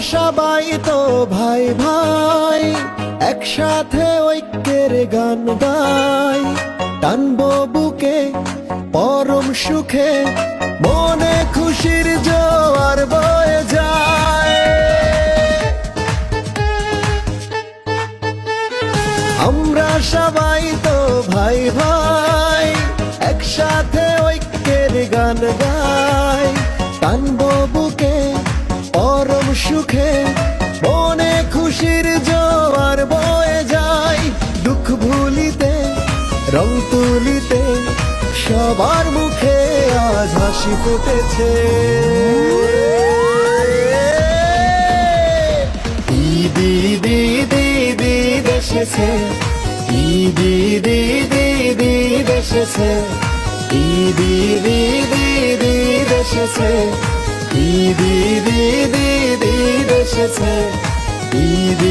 সবাই তো ভাই ভাই, একসাথে ঐক্যের গান গাই। টানবো বুকে পরম সুখে, মনে খুশির জোয়ার বয়ে যায়। আমরা সবাই তো ভাই ভাই, একসাথে ঐক্যের গান গাই। টানবো সুখে মনে খুশির জোয়ার বয়ে যায়। দুঃখ ভুলিতে, রং তুলিতে, সবার মুখে আজ হাসি ফুটেছে। দিদি ঈদ ঈদ ঈদ ঈদ এসেছে ঈদ ঈদ ঈদ ঈদ ঈদ এসেছে। ঈদ